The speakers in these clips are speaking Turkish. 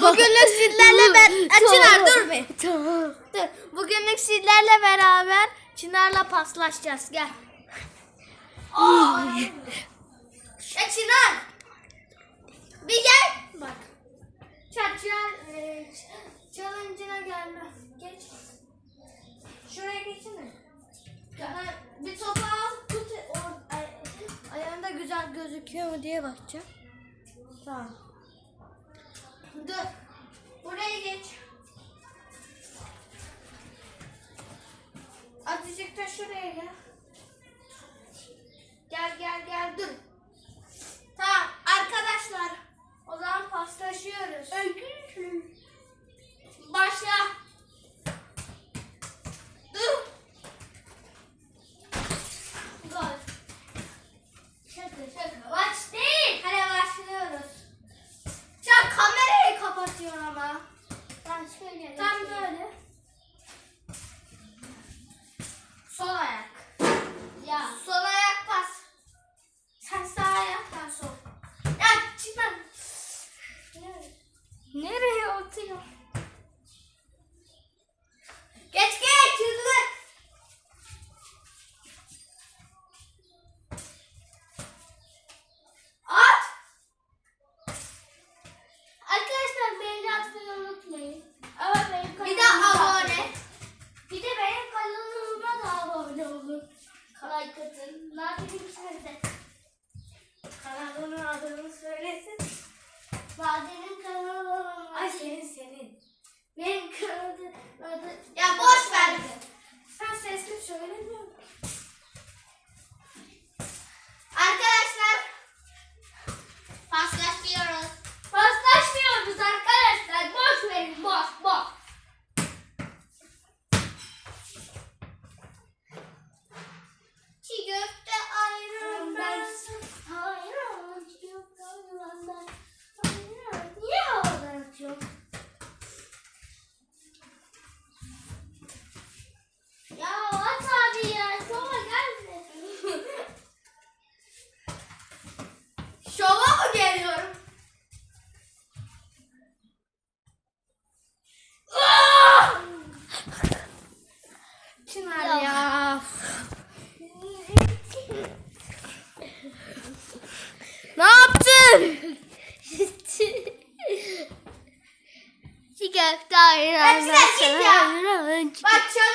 Bugünlük sizlerle ben Çınar dur bir. Tamam. Dur. Bugünlük sizlerle beraber Çınar'la paslaşacağız. Gel. Ya Çınar. Bir gel. Bak. Çarçılar e, challenge'ına gelme. Geç. Şuraya geçsene. Ya, bir topu al. Tut. O, ay, ayağında güzel gözüküyor mu diye bakacağım. Tamam. Dur.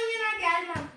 Bak challenge'ına gelmem.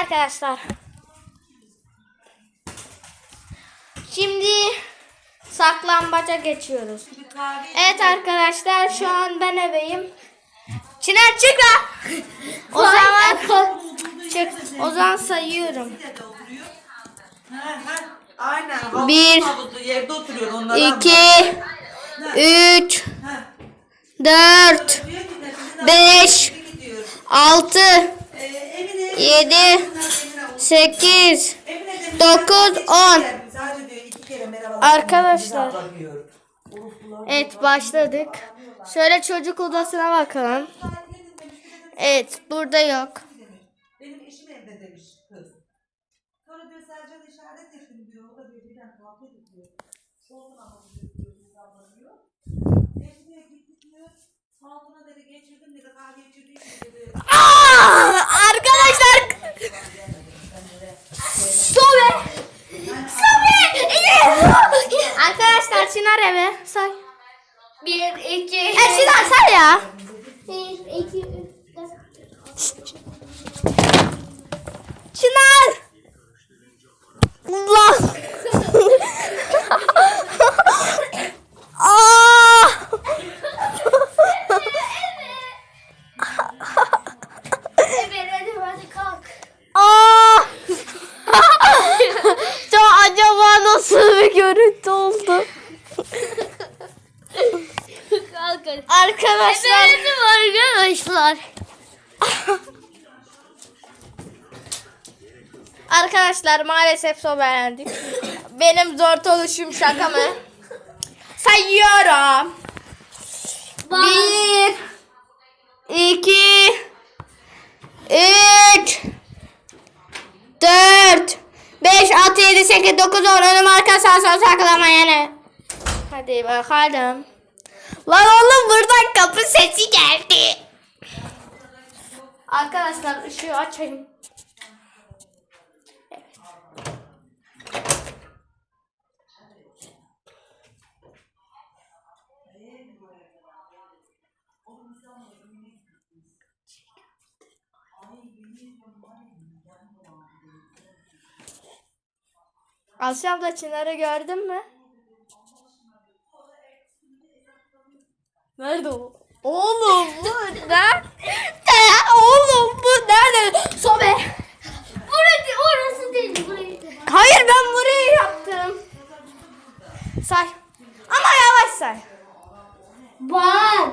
Arkadaşlar. Şimdi saklambaca geçiyoruz. Evet arkadaşlar şu an ben ebeyim. Çınar çık lan. O zaman çık. O zaman sayıyorum. Aynen. Bir. İki, üç, dört, beş, altı, Ee, Emine, yedi, Emine, sekiz, Emine demiş, dokuz, "Ben on. hiç geldim." Sadece diyor iki kere merhaba. Arkadaşlar. Evet başladık. Şöyle çocuk odasına bakalım. Evet burada yok. Benim eşim evde demiş kız. Sonra diyor Sercan işaret diyor. O da diyor birden kavga ediyor. Soluna mı diyor. Evine gitti diyor. Saltına dedi geçirdim dedi. Kahve geçirdim dedi. Aa, arkadaşlar Sobe. Sobe. Arkadaşlar Çınar eve say. Bir, iki, E Çınar say ya. bir, iki, üç, dört. Çınar. Allah. Aa. Evet, hadi hadi kalk. Aa. Çok acaba nasıl bir görüntü oldu? Hadi. Arkadaşlar. Efendim arkadaşlar. Arkadaşlar maalesef sobelendik. Benim zor oluşum şaka mı? Sayıyorum. Bir, iki, üç, dört, beş, altı, yedi, sekiz, dokuz, on. Önüm arka sağ sol saklama yani. Hadi bakalım. Lan oğlum buradan kapı sesi geldi. Arkadaşlar ışığı açayım. Asya abla Çınar'ı gördün mü? Nerede o? Oğlum bu nerede? Oğlum bu nerede? Sobe. Orası, orası değil, burayı. Hayır ben burayı yaptım. Say. Ama yavaş say. One,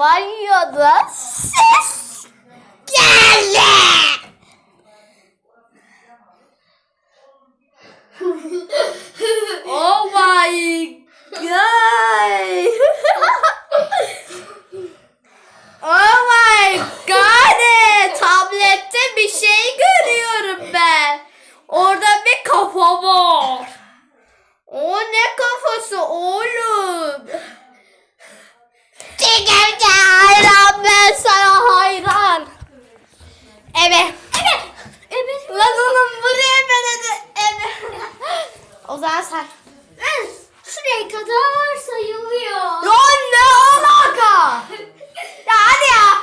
Banyoda ses geldi. oh my god. Oh my god! Tablette bir şey görüyorum ben. Orada bir kafa var. O ne kafası oğlum? Çekemce hayran ben sana hayran. Evet. Evet. Evet. Lan oğlum buraya ben de evet. o zaman say. Şuraya kadar sayılıyor. Lan ne alaka? ya hadi ya.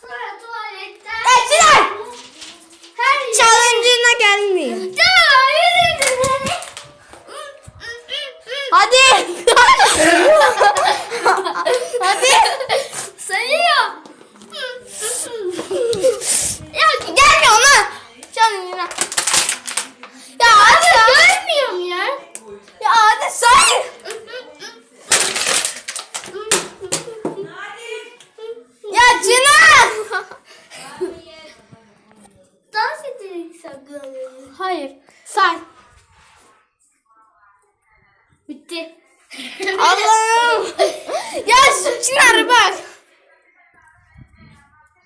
Sonra tuvaletten. Ya Çınar. Her yer. Challenge'ına gelmiyor. Ya yürü. Hadi. Hadi. Sayıyor. ya gelmiyor lan. Challenge'ına. Ya hadi ya. Görmüyorum ya. Ya hadi say. Ya Çınar. Dans ederek saklanıyorum. Hayır. Say. Bitti. Allah'ım. ya Çınar bak.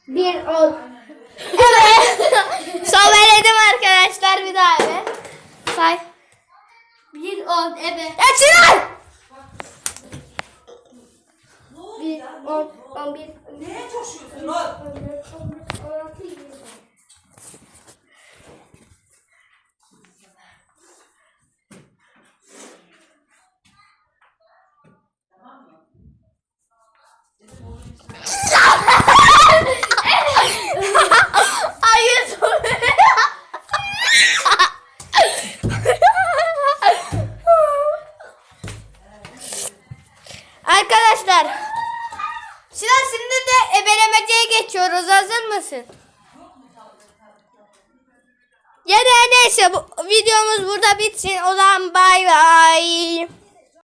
Bir on. Evet. Sobeledim arkadaşlar bir daha evet. Say. Bir on. Evet. Ya Çınar. Bir on. On bir. Neye coşuyorsun oğlum? On dört. On beş. On altı. Yirmi. Hayır. Arkadaşlar. Sinan şimdi de ebelemeceye geçiyoruz. Mısın? Ya neyse bu videomuz burada bitsin. O zaman bay bay.